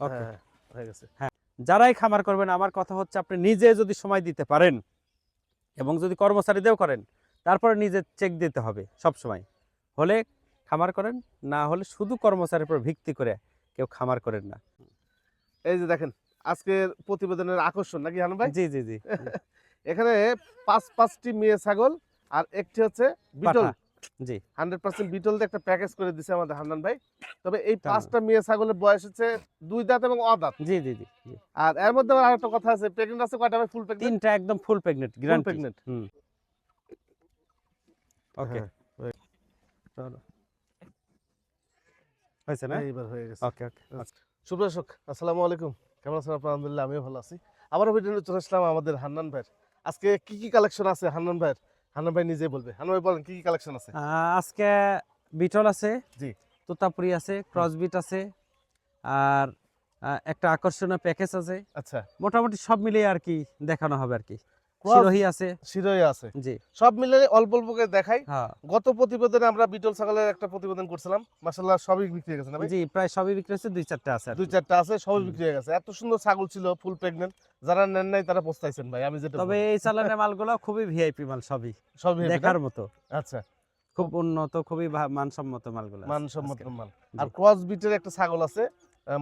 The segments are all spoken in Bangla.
হ্যাঁ হয়ে গেছে। যারাই খামার করবেন আমার কথা হচ্ছে আপনি নিজে যদি সময় দিতে পারেন এবং যদি কর্মচারীদেরও করেন তারপরে নিজে চেক দিতে হবে সব সময়। হলে খামার করেন না হলে শুধু কর্মচারীর উপর ভিত্তি করে কেউ খামার করেন না। এই যে দেখেন আজকের প্রতিবেদনের আকর্ষণ নাকি হানু ভাই? জি জি জি। এখানে পাঁচ পাঁচটি মেয়ে ছাগল আর একটি হচ্ছে বিটল। জি। হান্ড্রেড পার্সেন্ট বিটল একটা প্যাকেজ করে দিছে আমাদের হান্নান ভাই। তবে এই পাঁচটা মেয়ে ছাগলের বয়স হচ্ছে দুই দাঁত এবং অদাঁত জি জি জি। আর এর মধ্যে আরেকটা কথা আছে প্রেগনেন্ট আছে কয়টা ভাই? ফুল প্রেগনেন্ট তিনটা একদম ফুল প্রেগনেন্ট গ্র্যান্ড প্রেগনেন্ট হুম। ওকে হ্যাঁ, চলো হয়েছে না? এইবার হয়ে গেছে। ওকে ওকে সুপ্রদর্শক আসসালামু আলাইকুম। কেমন আছেন আপনার? আলহামদুলিল্লাহ আমিও ভালো আছি। আবারও ভিডিও চলে আসলাম আমাদের হান্নান ভাইয়ের। আজকে কি কি কালেকশন আছে হান্নান ভাইয়ের? হান্নান ভাই নিজে বলবে। হান্নান ভাই বলেন কি কি কালেকশন আছে? আজকে বিটল আছে জি। তোতাপুরি আছে ক্রসবিট আছে আর একটা আকর্ষণীয় প্যাকেজ আছে। আচ্ছা। মোটামুটি সব মিলিয়ে আর কি দেখানো হবে আর কি। Cross- আছে। শিরোই আছে। জি। সব মিলে অল্প অল্প করে দেখাই। হ্যাঁ। গত প্রতিবেদনে আমরা বিটল ছাগলের একটা প্রতিবেদন করছিলাম। মাসাল্লাহ সবই বিক্রি হয়ে গেছে না জি প্রায় সবই বিক্রি হচ্ছে দুই চারটা আছে দুই চারটা আছে সবই বিক্রি হয়ে গেছে। এত সুন্দর ছাগল ছিল ফুল যারা নেন নাই তারা পস্তাইছেন ভাই আমি যেটা তবে বলব। এই চালানের মালগুলো খুবই ভিআইপি মাল সবই। সবই দেখার মতো। আচ্ছা। খুব উন্নত খুবই মানসম্মত মালগুলো মানসম্মত। মাল। আর ক্রস বিটের একটা ছাগল আছে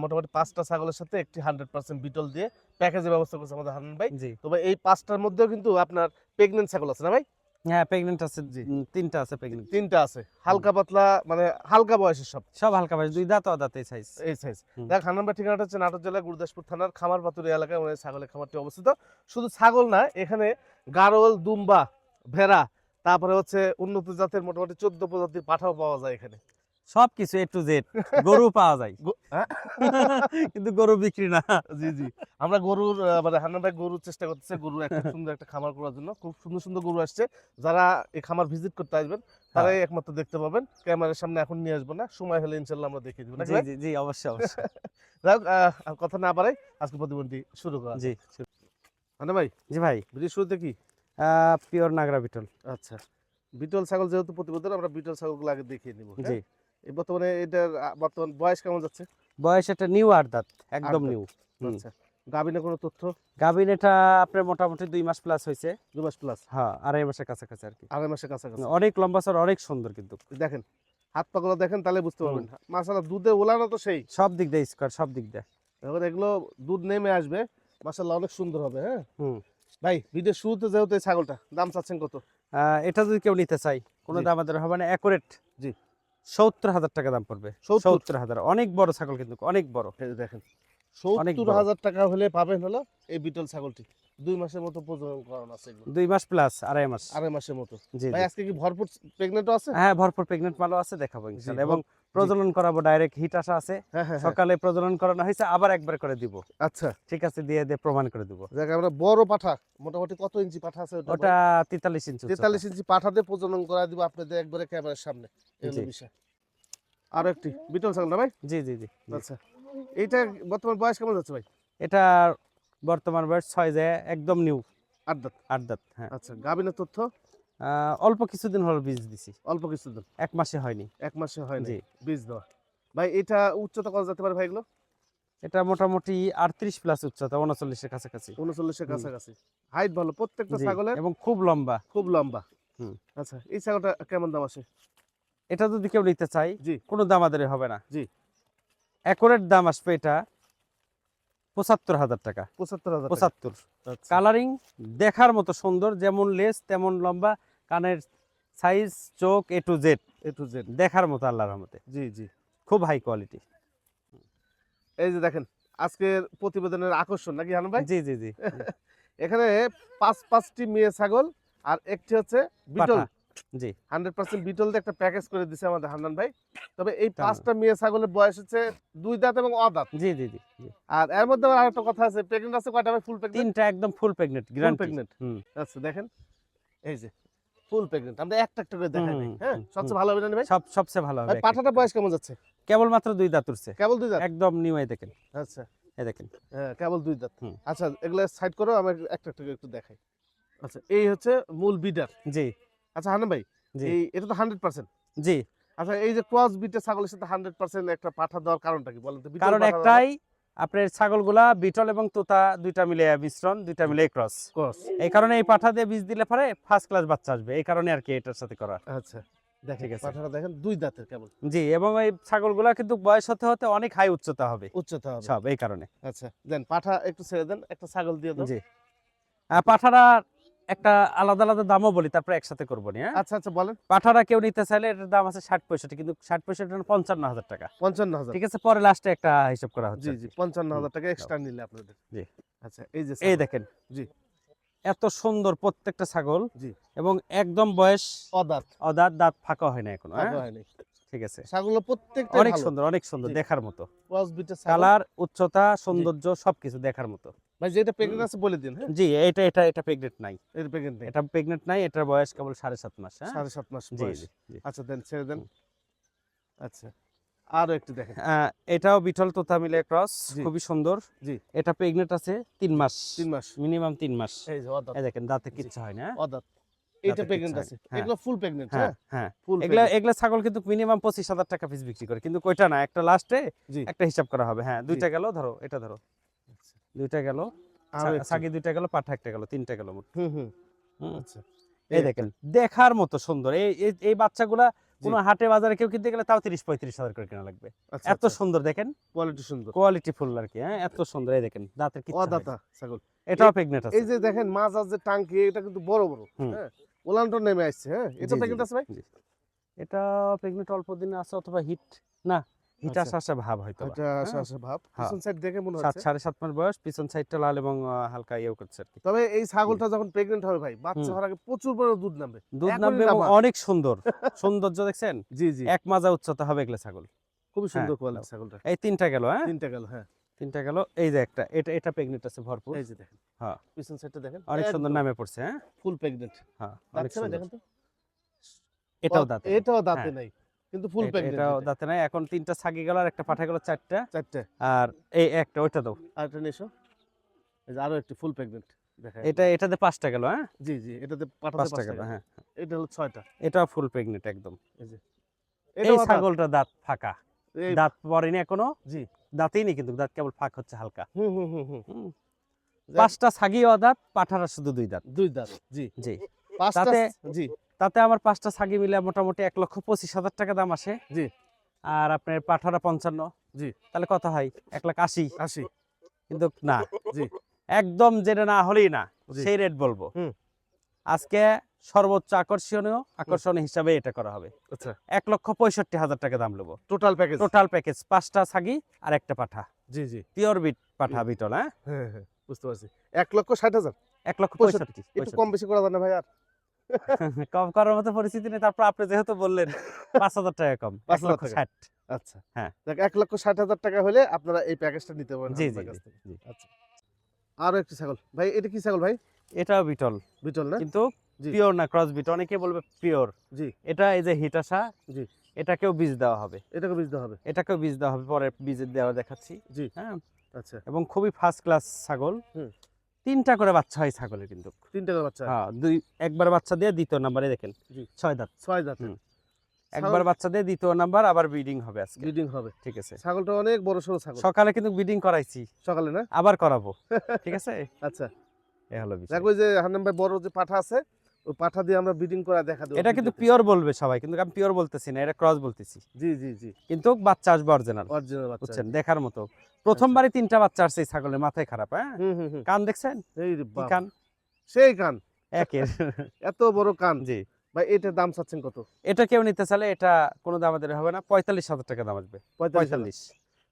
মোটামুটি পাঁচটা ছাগলের সাথে একটি হান্ড্রেড পার্সেন্ট বিটল দিয়ে প্যাকেজের ব্যবস্থা করছে আমাদের হান্নান ভাই। তবে এই পাঁচটার মধ্যেও কিন্তু আপনার প্রেগনেন্ট ছাগল আছে না ভাই? হ্যাঁ প্রেগনেন্ট আছে জি। তিনটা আছে প্রেগনেন্ট তিনটা আছে। হালকা পাতলা মানে হালকা বয়সের সব। সব হালকা ভাই দুই দাঁত দাঁত এই সাইজ এই সাইজ দেখ ভাই ঠিকানাটা হচ্ছে নাটোর জেলা গুরুদাসপুর থানার খামারপাতুরি এলাকায় মানে ছাগলের খামারটি অবস্থিত। শুধু ছাগল না এখানে গারল দুম্বা ভেড়া তারপরে হচ্ছে উন্নত জাতের মোটামুটি চোদ্দ প্রজাতির পাঠাও পাওয়া যায় এখানে। সব কিছু এ টু জেড গরু পাওয়া যায়। হ্যাঁ? কিন্তু গরু বিক্রি না। জি জি। আমরা গরুর মানে হান্নান ভাই গরুর চেষ্টা করতেছে গরু একটা সুন্দর একটা খামার করার জন্য। খুব সুন্দর সুন্দর গরু আসছে। যারা এই খামার ভিজিট করতে আসবেন তারাই একমাত্র দেখতে পাবেন। ক্যামেরার সামনে এখন নিয়ে আসব না। সময় হলে ইনশাল্লাহ আমরা দেখিয়ে দিব জি জি জি অবশ্যই অবশ্যই। যাই হোক, কথা না বাড়াই আজকে প্রতিবন্ধী শুরু করা জি হান্নান ভাই জি ভাই। ভিডিও শুরুতে কি? পিওর নাগরা বিটল। আচ্ছা। বিটল ছাগল যেহেতু প্রতিবেদন আমরা বিটল ছাগলগুলো আগে দেখিয়ে নিব হ্যাঁ? জি। বর্তমানে এটার বর্তমান বয়স কেমন যাচ্ছে? বয়স এটা নিউ আর দাঁত একদম। নিউ। আচ্ছা। গাবিনে কোনো তথ্য? গাভিন এটা আপনার মোটামুটি দুই মাস প্লাস হয়েছে। দু মাস প্লাস হ্যাঁ আড়াই মাসের কাছাকাছি আর কি। আড়াই মাসের কাছাকাছি। অনেক লম্বা সর অনেক সুন্দর কিন্তু। দেখেন হাত পাগুলো দেখেন তাহলে বুঝতে। পারবেন। মাসালা দুধের ওলানো তো সেই। সব দিক দিয়ে স্কোয়ার সব দিক দিয়ে। এবার এগুলো দুধ নেমে আসবে মাসাল্লাহ অনেক সুন্দর হবে হ্যাঁ? হুম। ভাই ভিডিও শুরুতে যেহেতু ছাগলটা দাম চাচ্ছেন কত? এটা যদি কেউ নিতে চাই কোনো দাম আমাদের হবে না অ্যাকুরেট জি। সত্তর হাজার টাকা দাম পড়বে। সত্তর? হাজার। অনেক বড় ছাগল কিন্তু অনেক বড়। দেখেন সত্তর হাজার টাকা হলে পাবেন হলো এই বিটল ছাগলটি। দুই মাসের মতো প্রজনন করানো আছে দুই মাস প্লাস আড়াই মাস। আড়াই মাসের মতো। ভাই আজকে কি ভরপুর প্রেগনেন্টও আছে? হ্যাঁ ভরপুর প্রেগনেন্ট মালও আছে দেখাবো ইনশাআল্লাহ। এবং প্রজনন করাবো ডাইরেক্ট হিট আসা আছে। হ্যাঁ হ্যাঁ হ্যাঁ। সকালে প্রজনন করানো হয়েছে আবার একবার করে দিব। আচ্ছা। ঠিক আছে দিয়ে দিয়ে প্রমাণ করে দিব। দেখ আমরা বড় পাঠা মোটামুটি কত ইঞ্চি পাঠা আছে ওটা ওটা তেতাল্লিশ ইঞ্চি উচ্চতা। তেতাল্লিশ ইঞ্চি পাঠা দিয়ে প্রজনন করা দিব আপনাদের একবারে ক্যামেরার সামনে আরও একটি বিটল না ভাই? জি জি জি। আচ্ছা এইটা বর্তমান বয়স কেমন যাচ্ছে ভাই? এটা বর্তমান বয়স ছয় যায় একদম নিউ আট দাঁত। আট দাঁত হ্যাঁ। আচ্ছা গাবিনের তথ্য? অল্প কিছুদিন হলো বীজ দিছি। অল্প কিছুদিন? এক মাসে হয়নি। এক মাসে হয় জি। বীজ দেওয়া। ভাই এটা উচ্চতা কত যেতে পারে ভাই এগুলো? এটা মোটামুটি আটত্রিশ প্লাস উচ্চতা উনচল্লিশের কাছাকাছি। উনচল্লিশের। কাছাকাছি। হাইট ভালো প্রত্যেকটা ছাগলের? এবং খুব লম্বা। খুব লম্বা। হুম। আচ্ছা এই ছাগলটা কেমন দাম আসে? এটা যদি কেউ নিতে চাই। কোনো দামাদারি হবে না। জি। অ্যাকুরেট দাম আসবে এটা পঁচাত্তর হাজার টাকা। পঁচাত্তর হাজার পঁচাত্তর। আচ্ছা। কালারিং দেখার মতো সুন্দর যেমন লেস তেমন লম্বা কানের সাইজ চোখ A to Z A to Z দেখার মতো আল্লাহর রহমতে। জি জি। খুব হাই কোয়ালিটি এই যে দেখেন আজকের প্রতিবেদনের আকর্ষণ নাকি হানু ভাই? জি জি জি। এখানে পাঁচ পাঁচটি মেয়ে ছাগল আর একটি হচ্ছে বিটল। জি। হান্ড্রেড পার্সেন্ট বিটল একটা প্যাকেজ করে দিছে আমাদের হান্নান ভাই। তবে এই পাঁচটা মেয়ে ছাগলের বয়স হচ্ছে দুই দাঁত এবং অদাঁত জি জি জি। আর এর মধ্যে আরেকটা কথা আছে প্রেগনেন্ট আছে কয়টা ভাই? ফুল প্রেগনেন্ট তিনটা একদম ফুল প্রেগনেন্ট গ্র্যান্ড আচ্ছা দেখেন। এই যে ফুল প্রেগনেন্ট আমরা একটা একটা করে দেখাই হ্যাঁ? সবচেয়ে ভালো হবে না ভাই? সব সবচেয়ে ভালো হবে পাঠাটা বয়স কেমন যাচ্ছে? কেবল মাত্র দুই দাঁত উঠছে। কেবল দুই দাঁত? একদম নিউ এই দেখেন। আচ্ছা। এই দেখেন। হ্যাঁ কেবল দুই দাঁত। আচ্ছা এগুলো সাইড করো আমি একটা একটা করে একটু দেখাই। আচ্ছা এই হচ্ছে মূল বিডার জি। আচ্ছা হান্নান ভাই এই এটা তো হান্ড্রেড পার্সেন্ট জি। আচ্ছা এই যে ক্রস বিটে ছাগলের সাথে হান্ড্রেড পার্সেন্ট একটা পাঠা দেওয়ার কারণটা কি বলেন তো? কারণ একটাই আপনার ছাগলগুলা বিটল এবং তোতা দুইটা মিলে মিশ্রণ দুইটা মিলে ক্রস ক্রস এই কারণে এই পাঠা দিয়ে বীজ দিলে পরে ফার্স্ট ক্লাস বাচ্চা আসবে। এই কারণে আর কি এটার সাথে করা আচ্ছা দেখেন পাঠাটা দেখেন দুই দাঁতের কেমন। জি এবং এই ছাগলগুলা কিন্তু বয়স হতে হতে অনেক হাই উচ্চতা হবে। উচ্চতা হবে। সব এই কারণে। আচ্ছা দেন পাঠা একটু ছেড়ে দেন একটা ছাগল দিয়ে দাও। জি। পাঠাটা একটা আলাদা আলাদা দামও বলি তারপরে একসাথে করব নি হ্যাঁ? আচ্ছা আচ্ছা বলেন। পাঠাটা কেউ নিতে চাইলে এটার দাম আছে ষাট পঁয়ষট্টি কিন্তু ষাট পঁয়ষট্টি পঞ্চান্ন হাজার টাকা। পঞ্চান্ন হাজার। ঠিক আছে পরে লাস্টে একটা হিসাব করা হচ্ছে জি জি পঞ্চান্ন হাজার টাকা এক্সট্রা নিলে আপনাদের। জি। আচ্ছা এই যে এই দেখেন। জি। এত সুন্দর প্রত্যেকটা ছাগল জি। এবং একদম বয়স অদাঁত। অদাঁত দাঁত ফাঁকা হয় না এখনও হ্যাঁ? ঠিক আছে। ছাগল প্রত্যেকটা অনেক সুন্দর অনেক সুন্দর দেখার মতো। কালার উচ্চতা সৌন্দর্য সবকিছু দেখার মতো। ভাই যেটা প্রেগনেন্ট আছে বলে দিন হ্যাঁ? জি এটা এটা এটা প্রেগনেন্ট নাই। এর প্রেগনেন্ট নেই। এটা প্রেগনেন্ট নাই এটার বয়স কেবল সাড়ে সাত মাস হ্যাঁ? সাড়ে সাত মাস বয়স। আচ্ছা দেন ছেড়ে দেন। আচ্ছা আরও একটু দেখেন। এটাও বিঠল তোতা মিলে ক্রস খুবই সুন্দর। জি। এটা প্রেগনেন্ট আছে তিন মাস। তিন মাস। মিনিমাম তিন মাস। এই যে অদাঁত। দেখেন দাঁতে কিচ্ছু হয় না অদাঁত। এইটা দাঁতে প্রেগনেন্ট আছে। হ্যাঁ। এগুলো ফুল প্রেগনেন্ট হ্যাঁ হ্যাঁ? হ্যাঁ। এগুলা এগুলা ছাগল কিন্তু মিনিমাম পঁচিশ হাজার টাকা পিস বিক্রি করে। কিন্তু কয়টা না একটা লাস্টে একটা হিসাব করা হবে। হ্যাঁ দুইটা গেল ধরো এটা ধরো। দুইটা গেল। সাগি দুইটা গেল পাঠা একটা গেল তিনটা গেল মোট। আচ্ছা। এই দেখেন দেখার মতো সুন্দর। এই এই- বাচ্চাগুলা কোনো হাটে বাজারে কেউ কিনতে গেলে তাও তিরিশ পঁয়ত্রিশ হাজার করে কেনা লাগবে। আচ্ছা এত সুন্দর দেখেন? কোয়ালিটি সুন্দর। কোয়ালিটি ফুল আর কি হ্যাঁ? এত সুন্দর এই দেখেন দাঁতের কি অদাতা ছাগল। এটাও প্রেগনেন্ট আছে। এই যে দেখেন মাছ আর যে টাঙ্কি এটা কিন্তু বড় বড়। হ্যাঁ? নেমে আসছে হ্যাঁ? এটা প্রেগনেন্ট আছে ভাই? এটা প্রেগনেন্ট অল্প দিনে আছে অথবা হিট না হিট আচ্ছা। আসা আসা ভাব হয়তো এটা আসা ভাব। হ্যাঁ। পিছন সাইড দেখে মনে হচ্ছে। মাস বয়স পিছন সাইডটা লাল এবং হালকা ইয়েও করছে আর কি তবে এই ছাগলটা যখন প্রেগনেন্ট হবে ভাই বাচ্চা হওয়ার আগে প্রচুর বড় দুধ নামবে। দুধ নামবে অনেক সুন্দর। সৌন্দর্য দেখছেন? জি জি। এক মাজা উচ্চতা হবে এগুলো ছাগল। খুবই সুন্দর হ্যাঁ, কোয়ালিটি ছাগলটা। এই তিনটা গেল হ্যাঁ? তিনটা গেল হ্যাঁ। তিনটা গেল। এই যে একটা এটা এটা প্রেগনেন্ট আছে ভরপুর। এই যে দেখেন। হ্যাঁ। পিছন সাইডটা দেখেন। অনেক সুন্দর নামে পড়ছে হ্যাঁ? ফুল প্রেগনেন্ট হ্যাঁ অনেক সুন্দর। দেখেন তো? এটাও দাঁত। এটাও দাঁতে হ্যাঁ। নাই। কিন্তু ফুল এটা- দাঁতে। নাই। এখন তিনটা ছাগি গেল আর একটা পাঠা গেল চারটা। চারটে। আর এই একটা ওইটা দাও। আরেকটা এসো। এই যে আরও একটি ফুল দেখা এটা এটাতে পাঁচটা গেল হ্যাঁ? জি জি এটাতে পাঁচটা গেল হ্যাঁ। এটা হলো ছয়টা। এটাও ফুল প্রেগনেন্ট একদম। এই যে। এই। ছাগলটা দাঁত ফাঁকা। দাঁত পড়েনি এখনও। জি। দাঁতেই নেই কিন্তু দাঁত কেবল ফাঁক হচ্ছে হালকা। হুম হুম হুম হুম। পাঁচটা ছাগি দাঁত পাঠারা শুধু দুই দাঁত। দুই দাঁত জি। জি। পাঁচটা জি। তাতে আমার পাঁচটা ছাগি মিলে মোটামুটি এক লক্ষ পঁচিশ হাজার টাকা দাম আসে। জি। আর আপনার পাঠারা পঞ্চান্ন। জি। তাহলে কত হয়? এক লাখ আশি। আশি। কিন্তু না। জি। একদম যেটা না হলেই না সেই রেট বলব। আজকে সর্বোচ্চ আকর্ষণীয় আকর্ষণীয় হিসাবে এটা করা হবে। আচ্ছা। এক লক্ষ পঁয়ষট্টি হাজার টাকা দাম নেব। টোটাল প্যাকেজ টোটাল প্যাকেজ পাঁচটা ছাগি আর একটা পাঠা। জি জি। পিওর বিট পাঠা বিটল হ্যাঁ? হ্যাঁ হ্যাঁ বুঝতে পারছি। এক লক্ষ ষাট হাজার? এক লক্ষ পঁয়ষট্টি। একটু কম বেশি করা না ভাই আর? কম করার মতো পরিস্থিতি নেই। তারপর আপনি যেহেতু বললেন পাঁচ হাজার টাকা কম পাঁচ লক্ষ ষাট। আচ্ছা। হ্যাঁ। এক লক্ষ ষাট হাজার টাকা হলে আপনারা এই প্যাকেজটা নিতে পারেন জি, জি। আচ্ছা। আরও একটি ছাগল। ভাই এটা কি ছাগল ভাই? এটাও বিটল। বিটল না? কিন্তু। পিওর না ক্রস বিট অনেকে বলবে পিওর। জি। এটা এই যে হিট আসা জি। এটাকেও বীজ দেওয়া হবে। এটাকে বীজ দেওয়া হবে। এটাকেও বীজ দেওয়া হবে পরে বীজের দেওয়া দেখাচ্ছি। জি। হ্যাঁ। আচ্ছা। এবং খুবই ফার্স্ট ক্লাস ছাগল। হুম। তিনটা করে বাচ্চা হয় ছাগলের কিন্তু। তিনটা করে বাচ্চা হ্যাঁ? দুই একবার বাচ্চা দিয়ে দ্বিতীয় নাম্বারে দেখেন। ছয় দাঁত। ছয় দাঁত। একবার বাচ্চা দিয়ে দ্বিতীয় নাম্বার আবার ব্রিডিং হবে আজকে। ব্রিডিং হবে। ঠিক আছে। ছাগলটা অনেক বড় সরু ছাগল। সকালে কিন্তু ব্রিডিং করাইছি। সকালে না? আবার করাবো। ঠিক আছে? আচ্ছা। এ হলো বিষয়। দেখো যে হান্নান ভাই বড় যে পাঠা আছে ওই পাঠা দিয়ে আমরা ব্রিডিং করে দেখা দেবো এটা কিন্তু পিওর বলবে সবাই কিন্তু আমি পিওর বলতেছি না এটা ক্রস বলতেছি। জি জি জি। কিন্তু বাচ্চা আসবে অরিজিনাল অরিজিনাল বাচ্চা। বুঝছেন? দেখার মতো। প্রথমবারই তিনটা বাচ্চা আসছে এই ছাগলের মাথায় খারাপ হ্যাঁ? কান দেখছেন? এই। কান? সেই কান। একের। এত বড় কান। জি। ভাই এটার দাম চাচ্ছেন কত? এটা কেউ নিতে চাইলে এটা কোনো দাম আমাদের হবে না পঁয়তাল্লিশ হাজার টাকা দাম আসবে। পঁয়তাল্লিশ পঁয়তাল্লিশ।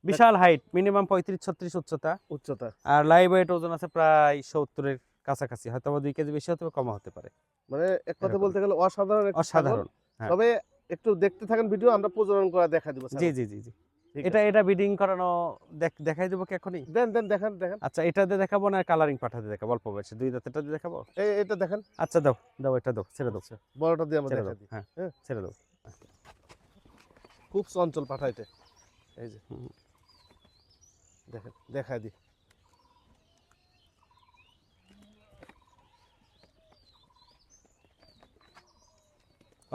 বিশাল হাইট মিনিমাম পঁয়ত্রিশ ছত্রিশ উচ্চতা। উচ্চতা। আর লাইভ ওয়েট ওজন আছে প্রায় সত্তরের কাছাকাছি হয়তো বা দুই কেজি বেশি হতে পারে কম হতে পারে। মানে এক কথা বলতে গেলে অসাধারণ অসাধারণ হ্যাঁ। তবে একটু দেখতে থাকেন ভিডিও আমরা প্রজনন করে দেখা দিব জি জি জি জি। এটা এটা বিডিং করানো দেখ- দেখাই দেবো কি এখনই? দেন দেন দেখেন দেখেন। আচ্ছা এটা দিয়ে দেখাবো না কালারিং পাঠাতে দেখাবো? অল্প বয়সে দুই দাঁতেরটা দিয়ে দেখাবো? এটা দেখেন। আচ্ছা দাও দাও এটা দাও ছেড়ে দাও। বড়টা দিয়ে আমরা দেখা দিই। হ্যাঁ হ্যাঁ। ছেড়ে দাও। খুব চঞ্চল পাঠা এটা এই যে। দেখেন দেখা দিই।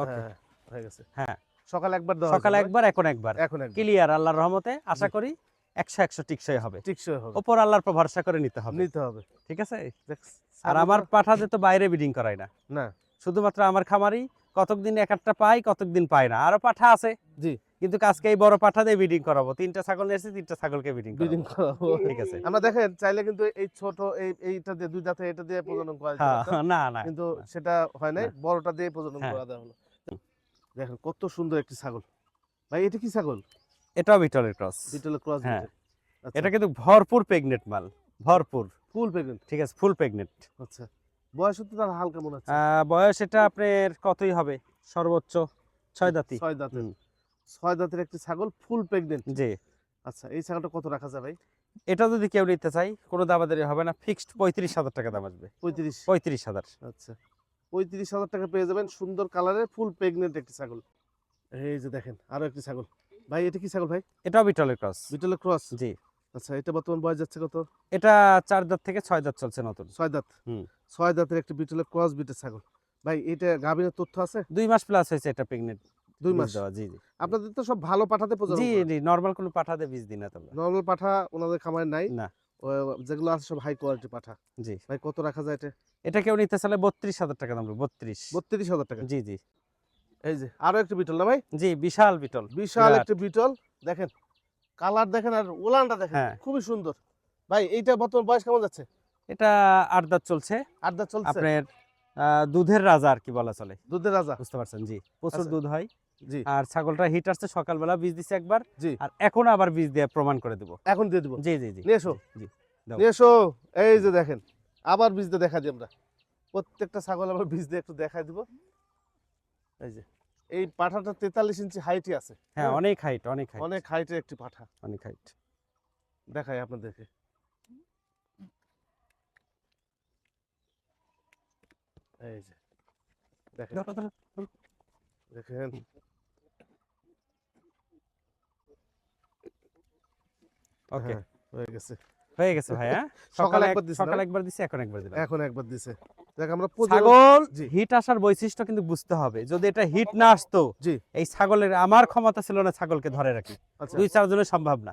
ওকে হ্যাঁ, হয়ে গেছে। হ্যাঁ। সকালে একবার সকালে একবার এখন একবার। এখন ক্লিয়ার আল্লাহর রহমতে আশা করি একশো একশো টিকসই হবে। টিকসই হবে। ওপর আল্লাহর পর ভরসা করে নিতে হবে। নিতে হবে। ঠিক আছে? আর আমার পাঠাতে তো বাইরে ব্রিডিং করাই না। না। শুধুমাত্র আমার খামারই কতকদিন এক একটা পাই কতকদিন পাই না। আরও পাঠা আছে। জি। কিন্তু আজকে এই বড় পাঠা দিয়ে ব্রিডিং করাবো। তিনটা ছাগল এসেছি তিনটা ছাগলকে ব্রিডিং ব্রিডিং করাবো। ঠিক আছে। আমরা দেখেন চাইলে কিন্তু এই ছোট এই এইটা দিয়ে দুই দাঁতে এটা দিয়ে প্রজনন করা না না। কিন্তু সেটা হয় নাই। না। বড়টা দিয়ে প্রজনন। করা দেওয়া হলো। দেখেন কত সুন্দর একটি ছাগল। ভাই এটা কি ছাগল? এটাও বিটলের ক্রস। বিটল ক্রস হ্যাঁ। এটা কিন্তু ভরপুর প্রেগনেন্ট মাল। ভরপুর। Full pregnant. ঠিক আছে ফুল প্রেগনেন্ট। আচ্ছা। বয়স তো তার হালকা মনে হচ্ছে বয়স এটা আপনার কতই হবে? সর্বোচ্চ ছয় দাঁতি। ছয় দাঁতের ছয় দাঁতের একটি ছাগল ফুল প্রেগনেন্ট। জি। আচ্ছা এই ছাগলটা কত রাখা যায় ভাই? এটা যদি কেউ নিতে চাই কোনো দাবাদারি হবে না। ফিক্সড পঁয়ত্রিশ হাজার টাকা দাম আসবে। পঁয়ত্রিশ। পঁয়ত্রিশ হাজার। আচ্ছা। পঁয়ত্রিশ হাজার টাকা পেয়ে যাবেন। সুন্দর কালারের ফুল প্রেগনেন্ট একটি ছাগল। এই যে দেখেন আরও একটি ছাগল। ভাই এটা কি ছাগল ভাই? এটাও বিটলের ক্রস। Beetle cross? জি। আচ্ছা এটা বর্তমান বয়স যাচ্ছে কত? এটা চার দাঁত থেকে ছয় দাঁত চলছে নতুন। ছয় দাঁত। হুম। ছয় দাঁতের একটি বিটলের ক্রস বিটের ছাগল। ভাই এটা গাভীর তথ্য আছে? দুই মাস প্লাস হয়েছে এটা প্রেগনেন্ট দুই মাস। দেওয়া জি জি। আপনাদের তো সব ভালো পাঠাতে জি জি নর্মাল কোনো পাঠাতে বীজ দিই না তোমরা। নর্মাল পাঠা ওনাদের খামারে নাই? না। যেগুলো আছে সব হাই কোয়ালিটি পাঠা। জি। ভাই কত রাখা যায় এটা? এটা কেউ নিতে চাইলে বত্রিশ হাজার টাকা দাম বত্রিশ। বত্রিশ হাজার টাকা? জি জি। এই যে আরও একটি বিটল না ভাই? জি বিশাল বিটল। বিশাল। একটি বিটল। দেখেন কালার দেখেন আর উলানটা দেখেন হ্যাঁ। খুবই সুন্দর। ভাই এইটা বর্তমান বয়স কেমন যাচ্ছে? এটা আট দাঁত চলছে। আট দাঁত চলছে? আপনার দুধের রাজা আর কি বলা চলে। দুধের রাজা? বুঝতে পারছেন জি। প্রচুর আচ্ছা। দুধ হয়। আর ছাগলটা হিট আসছে সকালবেলা বীজ দিছে একবার। জি। আর এখন আবার বীজ দিয়ে প্রমাণ করে দেবো। এখন দিয়ে দিব? জি জি জি। এসো। জি, এসো। এই যে দেখেন আবার বীজ দিয়ে দেখা দিই আমরা। প্রত্যেকটা ছাগল আবার বীজ দিয়ে একটু দেখাই দিব। এই যে। এই পাঠাটা তেতাল্লিশ ইঞ্চি হাইটই আছে। হ্যাঁ হ্যাঁ। অনেক হাইট অনেক হাইট অনেক হাইটের একটি পাঠা। অনেক হাইট দেখাই আপনাদেরকে। এই যে। দেখেন। দেখেন। ওকে। হ্যাঁ, হয়ে গেছে। হয়ে গেছে ভাই হ্যাঁ সকালে একবার এক- দিছিলাম। সকালে একবার দিছি এখন একবার দিলাম। এখন একবার দিছে। দেখ আমরা ছাগল হিট আসার বৈশিষ্ট্য কিন্তু বুঝতে হবে। যদি এটা হিট না আসতো এই ছাগলের আমার ক্ষমতা ছিল না ছাগলকে ধরে রাখি। আচ্ছা। দুই চারজনের সম্ভব না।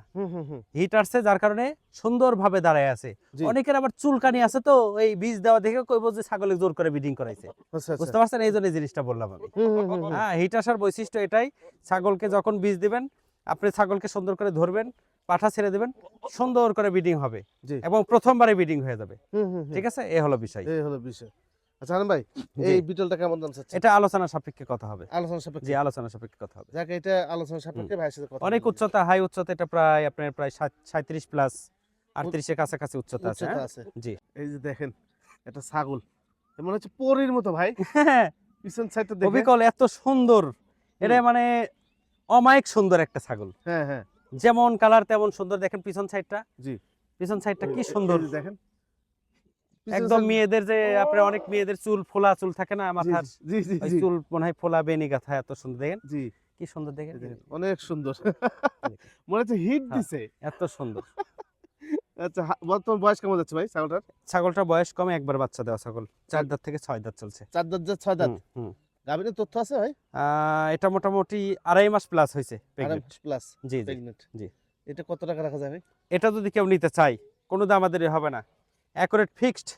হিট আসছে যার কারণে সুন্দরভাবে দাঁড়ায় আছে। অনেকের আবার চুলকানি আছে তো এই বীজ দেওয়া দেখে কইব যে ছাগলে জোর করে বিডিং করাইছে। আচ্ছা আচ্ছা। বুঝতে পারছেন? এই জন্য জিনিসটা বললাম আমি। হ্যাঁ হিট আসার বৈশিষ্ট্য এটাই। ছাগলকে যখন বীজ দিবেন আপনি ছাগলকে সুন্দর করে ধরবেন। পাঠা ছেড়ে দেবেন সুন্দর করে বিডিং হবে। এবং প্রথমবারে বিডিং হয়ে যাবে। ঠিক আছে? এ হলো বিষয়। এই হলো বিষয়। আচ্ছা ভাই এই বিটলটা কেমন দাম চাচ্ছে এটা আলোচনা সাপেক্ষে কথা হবে। আলোচনা সাপেক্ষে। জি আলোচনা সাপেক্ষে কথা হবে। যাক এটা আলোচনা সাপেক্ষে ভাইয়ের সাথে কথা অনেক উচ্চতা হাই উচ্চতা এটা প্রায় আপনার প্রায় সাঁত্রিশ প্লাস আটত্রিশের কাছাকাছি উচ্চতা আছে হ্যাঁ? আছে। জি। এই যে দেখেন এটা ছাগল। মনে হচ্ছে পরীর মতো ভাই। পিছন সাইডটা দেখে। অবিকল এত সুন্দর। এটা মানে অমায়িক সুন্দর একটা ছাগল। হ্যাঁ হ্যাঁ। যেমন কালার তেমন সুন্দর। দেখেন পিছন সাইডটা। জি। পিছন সাইডটা কি সুন্দর। দেখেন। একদম মেয়েদের যে আপনার অনেক মেয়েদের চুল ফোলা চুল থাকে না মাথার? জি জি ওই জি। চুল মনে হয় ফোলা বেনি গাথা এত সুন্দর। দেখেন? জি। কি সুন্দর দেখেন। অনেক সুন্দর। মনে হচ্ছে হিট হ্যাঁ। দিছে। এত সুন্দর। আচ্ছা বর্তমান বয়স কেমন যাচ্ছে ভাই ছাগলটার? ছাগলটার বয়স কমে একবার বাচ্চা দেওয়া ছাগল। চার দাঁত থেকে ছয় দাঁত চলছে। চার দাঁত ছয় দাঁত? হুম, গাভীর তথ্য আছে ভাই? এটা মোটামুটি আড়াই মাস প্লাস হয়েছে। প্লাস জি জি প্রেগনেন্ট জি। এটা কত টাকা রাখা ভাই? এটা যদি কেউ নিতে চায় কোনো দাম আমাদের হবে না। অ্যাকুরেট ফিক্সড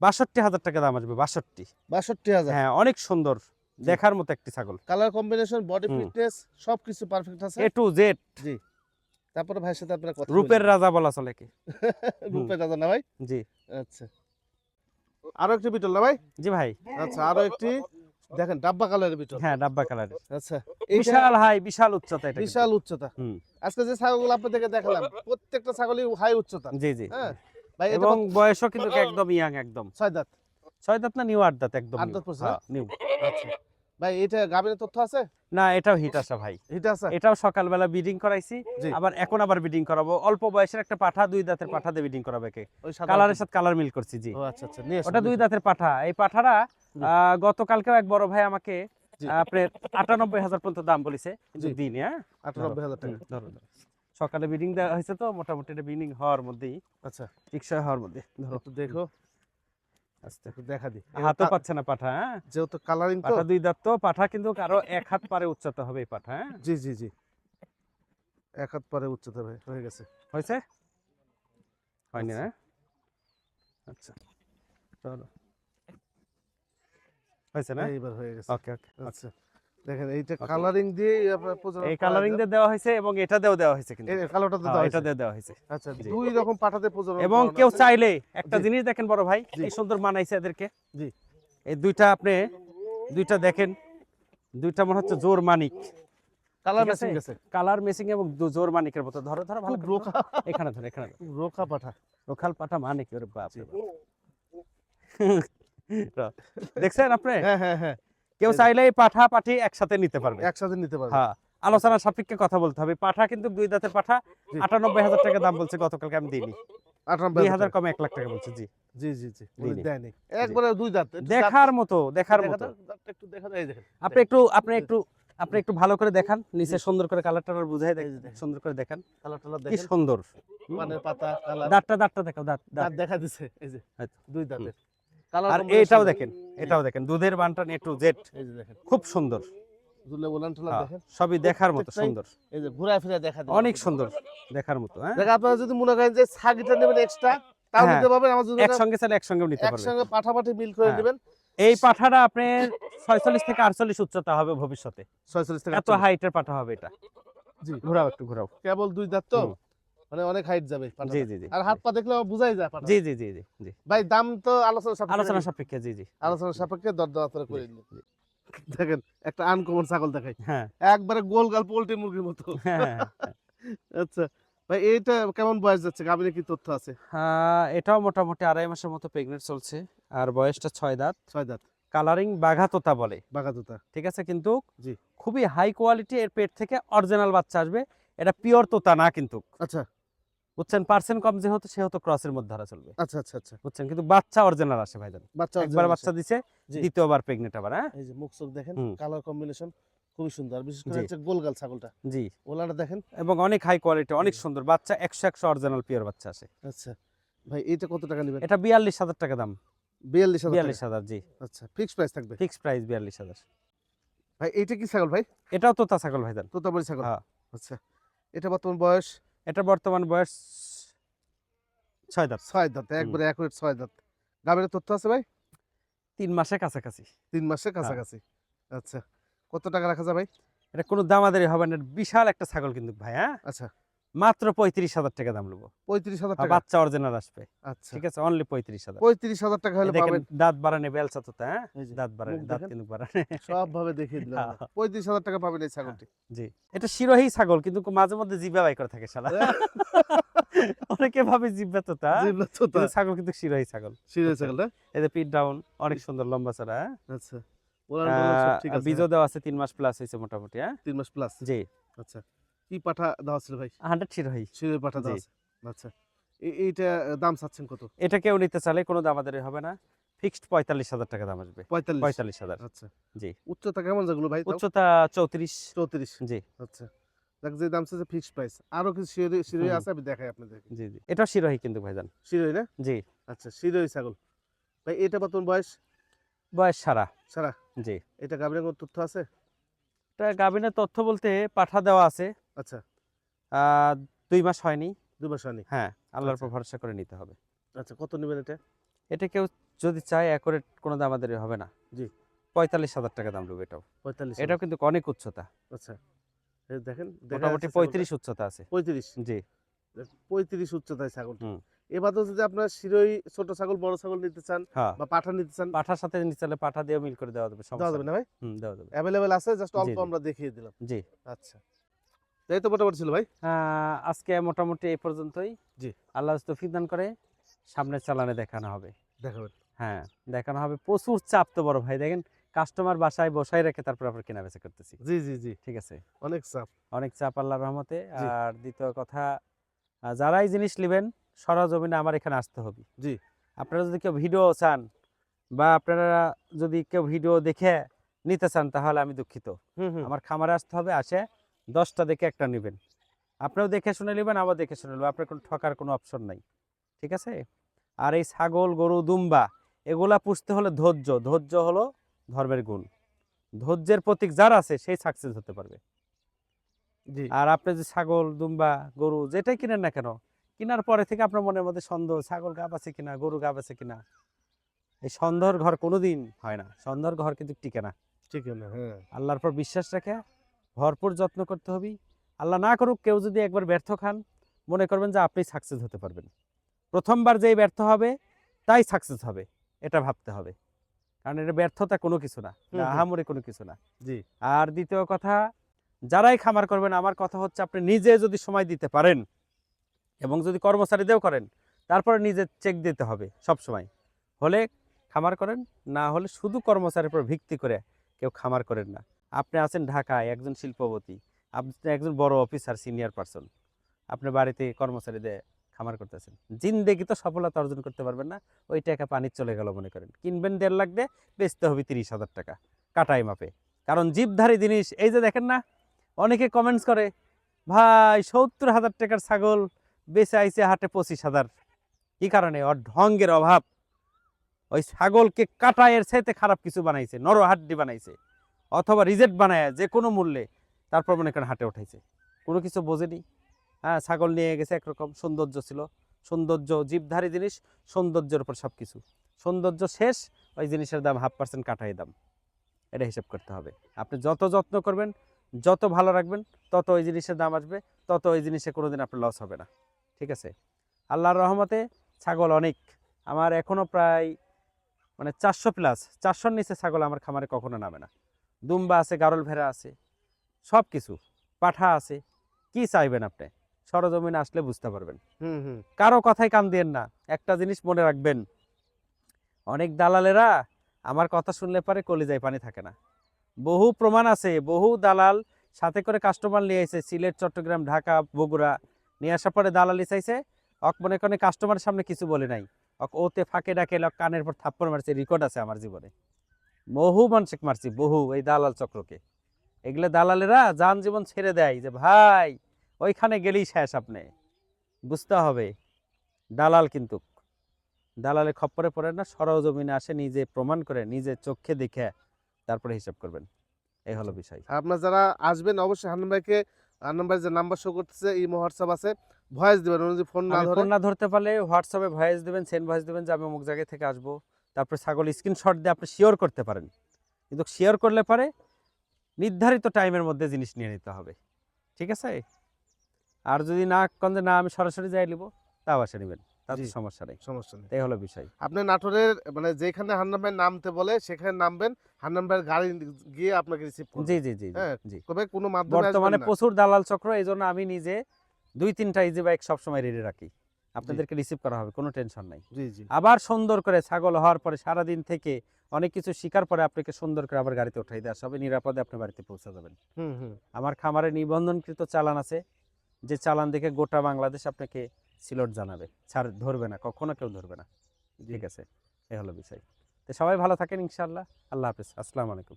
বাষট্টি হাজার টাকা দাম আসবে বাষট্টি। বাষট্টি হাজার? হ্যাঁ অনেক সুন্দর দেখার মতো একটি ছাগল। Colour combination body. ফিটনেস সবকিছু পারফেক্ট আছে? এ টু জেড তারপরে ভাইয়ের সাথে আপনারা কথা রূপের রাজা বলা চলে কি রূপের রাজা না ভাই? জি। আচ্ছা। আরও একটি বিটল না ভাই? জি ভাই। আচ্ছা আরও একটি। দেখেন ডাব্বা কালারের বিটল হ্যাঁ ডাব্বা কালারের আচ্ছা বিশাল হাই বিশাল উচ্চতা এটা বিশাল উচ্চতা। হুম। আজকে যে ছাগলগুলো আপনাদেরকে দেখালাম প্রত্যেকটা ছাগলই হাই উচ্চতা। জি জি। হ্যাঁ ভাই এবং বয়সও কিন্তু একদম ইয়াং একদম। ছয় দাঁত। ছয় দাঁত না নিউ আট দাঁত একদম আট দাঁত নিউ আচ্ছা। ভাই এটা গাভীর তথ্য আছে? না এটাও হিট আসা ভাই। আছে? এটাও সকালবেলা বিডিং করাইছি আবার এখন আবার বিডিং করাবো। অল্প বয়সের একটা পাঠা দুই দাঁতের পাঠা দিয়ে বিডিং করাবে কে ওই কালারের সাথে কালার মিল করছি জি। ও আচ্ছা আচ্ছা ওটা দুই দাঁতের পাঠা। এই। আহ, গতকালকেও এক বড় ভাই আমাকে আপনার আটানব্বই হাজার পর্যন্ত দাম বলেছে। দিন হ্যাঁ? আটানব্বই হাজার টাকা। ধরো। সকালে বিডিং দেওয়া হয়েছে তো মোটামুটি এটা বিডিং হওয়ার মধ্যেই আচ্ছা। টিকসই হওয়ার মধ্যে ধরো। একটু দেখো। আস্তে একটু দেখা দি হাতও পাচ্ছে না পাঠা হ্যাঁ? যেহেতু কালারিং তো পাঠা দুই দাঁত তো পাঠা কিন্তু আরও এক হাত পারে উচ্চতা হবে এই পাঠা হ্যাঁ? জি জি জি। এক হাত পরে উচ্চতা ভাই হয়ে গেছে। হয়েছে? হয়নি আচ্ছা। না আচ্ছা। চলো হয়েছে না? এইবার হয়ে গেছে। ওকে ওকে আচ্ছা। দেখেন এইটা কালারিং দিয়ে আপনার এই কালারিং দিয়ে দেওয়া হয়েছে এবং এটা দেওয়া হয়েছে কিন্তু। কালোটা হ্যাঁ, দেওয়া এটা দিয়ে দেওয়া হয়েছে। আচ্ছা দুই রকম প্রজনন এবং কেউ চাইলে একটা জিনিস দেখেন বড় ভাই এই সুন্দর মানাইছে এদেরকে। জি। এই দুইটা আপনি দুইটা দেখেন দুইটা মনে হচ্ছে জোর মানিক। কালার ঠিক গেছে কালার মেসিং এবং জোর মানিকের মতো। ধরো ধরো ভালো রোখা। এখানে ধরো এখানে রোখা পাঠা। রোখাল পাঠা ওরে বাপ জি। বাপ। দেখছেন আপনি? হ্যাঁ হ্যাঁ হ্যাঁ। কেউ চাইলে পাঠা পাঠি একসাথে নিতে পারবে। একসাথে নিতে পারবে। হ্যাঁ আলোচনা সাপেক্ষে কথা বলতে হবে। পাঠা কিন্তু দুই দাঁতের পাঠা। আটানব্বই হাজার টাকা দাম বলছে গতকালকে আমি দিইনি। দুই হাজার কমে এক লাখ টাকা বলছে জি। জি জি জি। জি, উনি জি। দেয়নি একবারে দুই দাঁত। একটু দেখার মতো দেখার মতো। দাঁতটা একটু দেখা যায় আপনি একটু আপনি একটু আপনি একটু ভালো করে দেখান। নিচে সুন্দর করে কালার টালার বুঝাই দেখেন। সুন্দর করে দেখান। কালার টালার কি দেখেন। সুন্দর। পানের পাতা কালার। দাঁতটা দাঁতটা দেখাও দাঁত দাঁত। দেখা দিছে এই যে। আচ্ছা। দুই দাঁতের। আর এটাও দেখেন এটাও দেখেন দুধের বানটা নিয়ে একটু জেড এই যে দেখেন। খুব সুন্দর। হ্যাঁ, দেখেন। সবই দেখার মতো সুন্দর। এই যে ঘুরা ফিরা দেখা অনেক সুন্দর দেখার মতো হ্যাঁ? দেখ আপনারা যদি মনে করেন যে ছাগিটা নেবেন এক্সট্রা তাও হ্যাঁ, নিতে পারবেন। আমার যদি একসঙ্গে চাইলে নিতে একসঙ্গে পাঠাপাঠি মিল করে। নেবেন। এই পাঠাটা আপনার ছয়চল্লিশ থেকে আটচল্লিশ উচ্চতা হবে ভবিষ্যতে। ছয়চল্লিশ এত হাইটের পাঠা হবে এটা। জি। ঘোরাও একটু ঘোরাও। কেবল দুই দাঁত তো। মানে অনেক হাইট যাবে পাঠাটা। জি জি জি আর হাত পা দেখলে বুঝাই যায় জি জি জি জি জি। ভাই দাম তো আলোচনা সাপেক্ষে আলোচনা সাপেক্ষে জি জি। আলোচনা সাপেক্ষে দর দর করে। করে দেখেন একটা আনকমন ছাগল দেখাই। হ্যাঁ। একবারে গোল গাল পোল্ট্রি মুরগির মতো। হ্যাঁ, হ্যাঁ, হ্যাঁ। আচ্ছা ভাই এইটা কেমন বয়স যাচ্ছে? গাবিনে কি তথ্য আছে? এটাও মোটামুটি আড়াই মাসের মতো প্রেগনেন্ট চলছে। আর বয়সটা ছয় দাঁত। ছয় দাঁত। কালারিং বাঘা তোতা বলে। বাগাতুতা ঠিক আছে কিন্তু জি। খুবই হাই কোয়ালিটি এর পেট থেকে অরিজিনাল বাচ্চা আসবে। এটা পিওর তোতা না কিন্তু। আচ্ছা। বুঝছেন? পার্সেন্ট কম যেহেতু সেহেতু ক্রসের মধ্যে ধরা চলবে। আচ্ছা আচ্ছা আচ্ছা। বুঝছেন? কিন্তু বাচ্চা অরিজিনাল আসে ভাইজান। বাচ্চা একবার বাচ্চা দিছে দ্বিতীয়বার প্রেগনেন্ট আবার হ্যাঁ? এই যে মুখ চোখ দেখেন কালার কম্বিনেশন খুবই সুন্দর। বিশেষ করে। হচ্ছে গোলগাল ছাগলটা। জি। ওলাটা দেখেন। এবং অনেক হাই কোয়ালিটি অনেক সুন্দর। বাচ্চা একশো একশো অরিজিনাল পিওর বাচ্চা আসে। আচ্ছা। ভাই এটা কত টাকা নেবেন? এটা বিয়াল্লিশ হাজার টাকা দাম। বিয়াল্লিশ বিয়াল্লিশ হাজার জি। আচ্ছা ফিক্স প্রাইস থাকবে? ফিক্স প্রাইস বিয়াল্লিশ হাজার। ভাই এইটা কি ছাগল ভাই? এটাও তোতা ছাগল ভাইজান। তোতাবাড়ি ছাগল? হ্যাঁ। আচ্ছা। এটা বর্তমান বয়স? এটা বর্তমান বয়স ছয় দাঁত। ছয় দাঁত একবারে অ্যাকুরেট ছয় দাঁত। গাভীর তথ্য আছে ভাই? তিন মাসের কাছাকাছি। তিন মাসের হ্যাঁ। কাছাকাছি। আচ্ছা কত টাকা রাখা যায় ভাই? এটা কোনো দামাদারি হবে না বিশাল একটা ছাগল কিন্তু ভাই হ্যাঁ? আচ্ছা। মাত্র পঁয়ত্রিশ হাজার টাকা দাম নেব। পঁয়ত্রিশ হাজার টাকা? বাচ্চা অরিজিনাল আসবে। আচ্ছা। ঠিক আছে অনলি পঁয়ত্রিশ হাজার। পঁয়ত্রিশ হাজার টাকা হলে পাবেন। দাঁত বাড়ানে বেলচা তোতা হ্যাঁ? দাঁত বাড়ানে দাঁত কিন্তু বাড়ানে। সব ভাবে দেখিয়ে দিলাম। হ্যাঁ। পঁয়ত্রিশ হাজার টাকা পাবেন এই ছাগলটি। জি। এটা শিরোহী ছাগল কিন্তু মাঝে মধ্যে জিব্বা বাই করে থাকে শালা। অনেকে ভাবে জিব্বা তোতা। কিন্তু ছাগল কিন্তু শিরোহী ছাগল। সিরিয়াস ছাগলটা এদের পিট ডাউন অনেক সুন্দর লম্বা চড়া হ্যাঁ? আচ্ছা। ঠিক বীজও দেওয়া আছে তিন মাস প্লাস হয়েছে মোটামুটি হ্যাঁ? তিন মাস প্লাস জি। আচ্ছা। কি পাঠা দেওয়া ছিল ভাই? হান্ড্রেড শিরোহী শিরের পাঠা দেওয়া আচ্ছা। এইটা দাম চাচ্ছেন কত? এটা কেউ নিতে চাইলে কোনো দামাদারি হবে না। ফিক্সড পঁয়তাল্লিশ হাজার টাকা দাম আসবে। পঁয়তাল্লিশ? হাজার। আচ্ছা। জি। উচ্চতা কেমন যেগুলো ভাই উচ্চতা চৌত্রিশ। চৌত্রিশ। জি। আচ্ছা। দেখ যে দাম চাচ্ছে ফিক্সড প্রাইস। আরও কিছু আছে আমি দেখাই আপনাদেরকে। জি জি। এটাও শিরোহী কিন্তু ভাইজান শিরোই না? জি। আচ্ছা ছাগল। ভাই এটা বর্তমান বয়স? বয়স সারা। সারা? জি। এটা তথ্য আছে? এটা তথ্য বলতে পাঠা দেওয়া আছে। আচ্ছা। দুই মাস হয়নি। দুই মাস হয়নি। হ্যাঁ আল্লাহর উপর আচ্ছা। ভরসা করে নিতে হবে। আচ্ছা কত নেবেন এটা? এটা কেউ যদি চায় কোনো দামাদারি হবে না। জি। পঁয়তাল্লিশ হাজার টাকা দাম নেবে এটাও। পঁয়তাল্লিশ এটাও কিন্তু অনেক উচ্চতা। আচ্ছা। দেখেন মোটামুটি পঁয়ত্রিশ উচ্চতা আছে। পঁয়ত্রিশ? জি। পঁয়ত্রিশ উচ্চতায় ছাগল যদি আপনার শিরোই ছোট ছাগল বড় ছাগল নিতে চান হ্যাঁ। বা পাঠা নিতে চান পাঠার সাথে নিচে পাঠা দিয়েও মিল করে দেওয়া যাবে দেওয়া যাবে না ভাই? হুম দেওয়া যাবে। অ্যাভেলেবেল আছে জাস্ট অল্প আমরা দেখিয়ে দিলাম। জি। আচ্ছা। এই তো মোটামুটি ছিল ভাই? আজকে মোটামুটি এই পর্যন্তই। জি। আল্লাহ তৌফিক দান করে সামনের চালানে দেখানো হবে। দেখাবেন। হ্যাঁ দেখানো হবে। প্রচুর চাপ তো বড় ভাই। দেখেন কাস্টমার বাসায় বসাই রেখে তারপর আপনার কেনা বেচা করতেছি। জি জি জি। ঠিক আছে? অনেক চাপ। অনেক চাপ আল্লাহর রহমতে। আর দ্বিতীয় কথা যারাই জিনিস নেবেন সরজমিনে আমার এখানে আসতে হবে। জি। আপনারা যদি কেউ ভিডিও চান বা আপনারা যদি কেউ ভিডিও দেখে নিতে চান তাহলে আমি দুঃখিত। আমার খামারে আসতে হবে আসে দশটা দেখে একটা নেবেন। আপনিও দেখে শুনে নেবেন আবার দেখে শুনে নেবেন। আপনার কোনো ঠকার কোনো অপশন নাই। ঠিক আছে? আর এই ছাগল গরু দুম্বা এগুলা পুষতে হলে ধৈর্য। ধৈর্য হলো ধর্মের গুণ। ধৈর্যের প্রতীক যার আছে সেই সাকসেস হতে পারবে। জি। আর আপনি যে ছাগল দুম্বা গরু যেটাই কিনেন না কেন কেনার পরে থেকে আপনার মনের মধ্যে সন্দেহ ছাগল গাব আছে কিনা গরু গাব আছে কিনা এই সন্দেহর ঘর কোনোদিন হয় না। সন্দেহর ঘর কিন্তু টিকে না। ঠিক না হ্যাঁ। আল্লাহর পর বিশ্বাস রেখে ভরপুর যত্ন করতে হবে আল্লাহ না করুক কেউ যদি একবার ব্যর্থ খান মনে করবেন যে আপনি সাকসেস হতে পারবেন। প্রথমবার যেই ব্যর্থ হবে তাই সাকসেস হবে। এটা ভাবতে হবে। কারণ এটা ব্যর্থতা কোনো কিছু না। আহামরি কোনো কিছু না। জি। আর দ্বিতীয় কথা যারাই খামার করবেন আমার কথা হচ্ছে আপনি নিজে যদি সময় দিতে পারেন এবং যদি কর্মচারীদেরও করেন তারপরে নিজে চেক দিতে হবে সব সময়। হলে খামার করেন না হলে শুধু কর্মচারীর উপর ভিত্তি করে কেউ খামার করেন না। আপনি আছেন ঢাকায়, একজন শিল্পপতি, আপনি একজন বড় অফিসার সিনিয়র পারসন আপনি বাড়িতে কর্মচারীদের খামার করতেছেন। জিন্দেগি তো সফলতা অর্জন করতে পারবেন না, ওই টাকা পানি চলে গেল মনে করেন। কিনবেন দেড় লাখ দিয়ে, বেচতে হবে তিরিশ হাজার টাকা, কাটাই মাপে। কারণ জীবধারী জিনিস, এই যে দেখেন না, অনেকে কমেন্টস করে, ভাই, সত্তর হাজার টাকার ছাগল বেচে আইছে হাটে পঁচিশ হাজার। কি কারণে? ওর ঢঙ্গের অভাব। ওই ছাগলকে কাটায়ের চাইতে খারাপ কিছু বানাইছে, নরহাড্ডি বানাইছে। অথবা রিজেক্ট বানায় যে কোনো মূল্যে, তারপর মনে করেন হাটে উঠাইছে। কোনো কিছু বোঝেনি। হ্যাঁ ছাগল নিয়ে গেছে একরকম, সৌন্দর্য ছিল। সৌন্দর্য জীবধারী জিনিস, সৌন্দর্যের উপর সব কিছু সৌন্দর্য শেষ, ওই জিনিসের দাম হাফ পার্সেন্ট কাটাই দাম। এটা হিসাব করতে হবে। আপনি যত যত্ন করবেন, যত ভালো রাখবেন, তত ওই জিনিসের দাম আসবে, তত ওই জিনিসে কোনো দিন আপনার লস হবে না। ঠিক আছে? আল্লাহর রহমতে ছাগল অনেক। আমার এখনও প্রায় মানে চারশো প্লাস চারশোর নিচে ছাগল আমার খামারে কখনো নামে না। দুম্বা আছে গারল ভেড়া আছে সব কিছু পাঠা আছে কি চাইবেন আপনি? সরজমিনে আসলে বুঝতে পারবেন। হুম হুম। কারও কথাই কান দিয়েন না একটা জিনিস মনে রাখবেন। অনেক দালালেরা আমার কথা শুনলে পরে কলিজায় পানি থাকে না। বহু প্রমাণ আছে বহু দালাল সাথে করে কাস্টমার নিয়ে এসে সিলেট চট্টগ্রাম ঢাকা বগুড়া নিয়ে আসার পরে দালালি চাইছে অক মনে করে কাস্টমারের সামনে কিছু বলে নাই। অক ওতে ফাঁকে ডাকে লক কানের পর থাপ্পড় মারছে রেকর্ড আছে আমার জীবনে। বহু মানসিক মারছি বহু এই দালাল চক্রকে। এগুলো দালালেরা যান জীবন ছেড়ে দেয় যে ভাই ওইখানে গেলেই শেষ আপনি। বুঝতে হবে দালাল কিন্তু। দালালে খপ্পরে পড়ে না সরজমিনে আসে নিজে প্রমাণ করে নিজে চোখে দেখে তারপরে হিসাব করবেন। এই হলো বিষয়। আপনার যারা আসবেন অবশ্যই হান্নান ভাইকে হান্নান ভাই যে নাম্বার শো করতেছে এই হোয়াটসঅ্যাপ আছে ভয়েস দিবেন ফোন না ফোন না ধরতে পারলে হোয়াটসঅ্যাপে ভয়েস দেবেন সেন্ড ভয়েস দেবেন যে আমি অমুক জায়গায় থেকে আসব। তারপরে ছাগল স্ক্রিনশট দিয়ে আপনি শিওর করতে পারেন। কিন্তু শেয়ার করলে পারে নির্ধারিত টাইমের মধ্যে জিনিস নিয়ে নিতে হবে। ঠিক আছে? আর যদি না কন যে না আমি সরাসরি যাই নিব তাও আসে নেবেন। তাতে সমস্যা নেই। সমস্যা নেই। এই হলো বিষয়। আপনি নাটোরের মানে যেখানে হান্নান ভাই নামতে বলে সেখানে নামবেন হান্নান ভাইয়ের গাড়ি গিয়ে আপনাকে রিসিভ করবে। জি জি জি জি, হ্যাঁ, জি। তবে কোনো মাধ্যমে বর্তমানে প্রচুর দালাল চক্র এই জন্য আমি নিজে দুই তিনটা ইজি বাইক সবসময় রেডি রাখি। আপনাদেরকে রিসিভ করা হবে কোনো টেনশন নাই। আবার সুন্দর করে ছাগল হওয়ার পরে সারা দিন থেকে অনেক কিছু শিকার পরে আপনাকে সুন্দর করে আবার গাড়িতে উঠাই দেওয়া হবে নিরাপদে আপনি বাড়িতে পৌঁছে যাবেন। আমার খামারে নিবন্ধনকৃত চালান আছে যে চালান দেখে গোটা বাংলাদেশ আপনাকে সিলট জানাবে। ছাড় ধরবে না কখনো কেউ ধরবে না। ঠিক আছে এই হলো বিষয়। তো সবাই ভালো থাকেন ইনশাআল্লাহ। আল্লাহ হাফিজ আসসালামু আলাইকুম।